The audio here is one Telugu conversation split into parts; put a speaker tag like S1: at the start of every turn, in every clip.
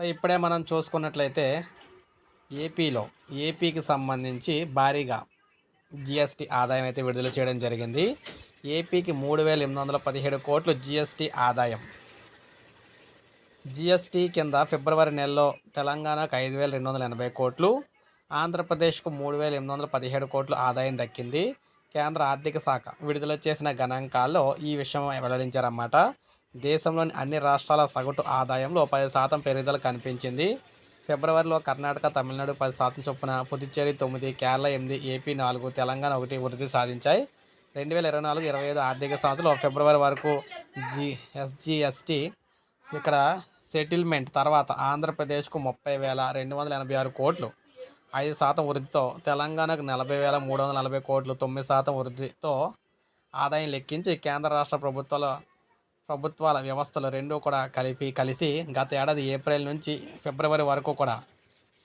S1: సో ఇప్పుడే మనం చూసుకున్నట్లయితే ఏపీలో ఏపీకి సంబంధించి భారీగా జిఎస్టీ ఆదాయం అయితే విడుదల చేయడం జరిగింది. ఏపీకి మూడు వేల ఎనిమిది వందల పదిహేడు కోట్లు జిఎస్టీ ఆదాయం. జిఎస్టీ కింద ఫిబ్రవరి నెలలో తెలంగాణకు ఐదు వేల రెండు వందల ఎనభై కోట్లు ఆంధ్రప్రదేశ్కు మూడు వేల ఎనిమిది వందల పదిహేడు కోట్లు ఆదాయం దక్కింది. కేంద్ర ఆర్థిక శాఖ విడుదల చేసిన గణాంకాల్లో ఈ విషయం వెల్లడించారన్నమాట. దేశంలోని అన్ని రాష్ట్రాల సగటు ఆదాయంలో పది శాతం పెరుగుదల కనిపించింది. ఫిబ్రవరిలో కర్ణాటక తమిళనాడు పది శాతం చొప్పున పుదుచ్చేరి తొమ్మిది కేరళ ఎనిమిది ఏపీ నాలుగు తెలంగాణ ఒకటి వృద్ధి సాధించాయి. రెండు వేల ఇరవై నాలుగు ఇరవై ఐదు ఆర్థిక సంవత్సరంలో ఫిబ్రవరి వరకు జి ఎస్జిఎస్టి ఇక్కడ సెటిల్మెంట్ తర్వాత ఆంధ్రప్రదేశ్కు ముప్పై వేల రెండు వందల ఎనభై ఆరు కోట్లు ఐదు శాతం వృద్ధితో తెలంగాణకు నలభై వేల మూడు వందల నలభై కోట్లు తొమ్మిది శాతం వృద్ధితో ఆదాయం లెక్కించి కేంద్ర రాష్ట్ర ప్రభుత్వాల ప్రభుత్వాల వ్యవస్థలు రెండూ కూడా కలిపి కలిసి గత ఏడాది ఏప్రిల్ నుంచి ఫిబ్రవరి వరకు కూడా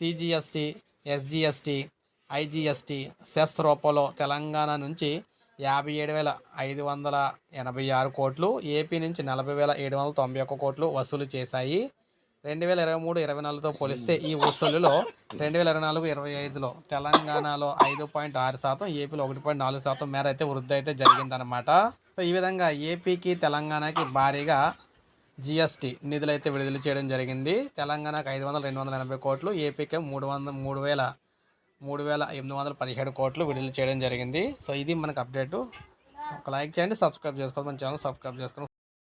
S1: సిజిఎస్టి ఎస్జిఎస్టి ఐజిఎస్టి సెస్ రూపంలో తెలంగాణ నుంచి యాభై ఏడు వేల ఐదు వందల ఎనభై ఆరు కోట్లు ఏపీ నుంచి నలభై వేల ఏడు వందల తొంభై ఒక్క కోట్లు వసూలు చేశాయి. రెండు వేల ఇరవై మూడు ఇరవై నాలుగుతో పోలిస్తే ఈ వసూలులో రెండు వేల ఇరవై నాలుగు ఇరవై ఐదులో తెలంగాణలో ఐదు పాయింట్ ఆరు శాతం ఏపీలో ఒకటి పాయింట్ నాలుగు శాతం మేర అయితే వృద్ధి అయితే జరిగిందనమాట సో ఈ విధంగా ఏపీకి తెలంగాణకి భారీగా జిఎస్టీ నిధులైతే విడుదల చేయడం జరిగింది. తెలంగాణకు ఐదు వందల రెండు వందల ఎనభై కోట్లు ఏపీకి మూడు వంద మూడు వేల మూడు వేల ఎనిమిది వందల పదిహేడు కోట్లు విడుదల చేయడం జరిగింది. సో ఇది మనకు అప్డేటు. ఒక లైక్ చేయండి సబ్స్క్రైబ్ చేసుకోండి మన ఛానల్ సబ్స్క్రైబ్ చేసుకోండి.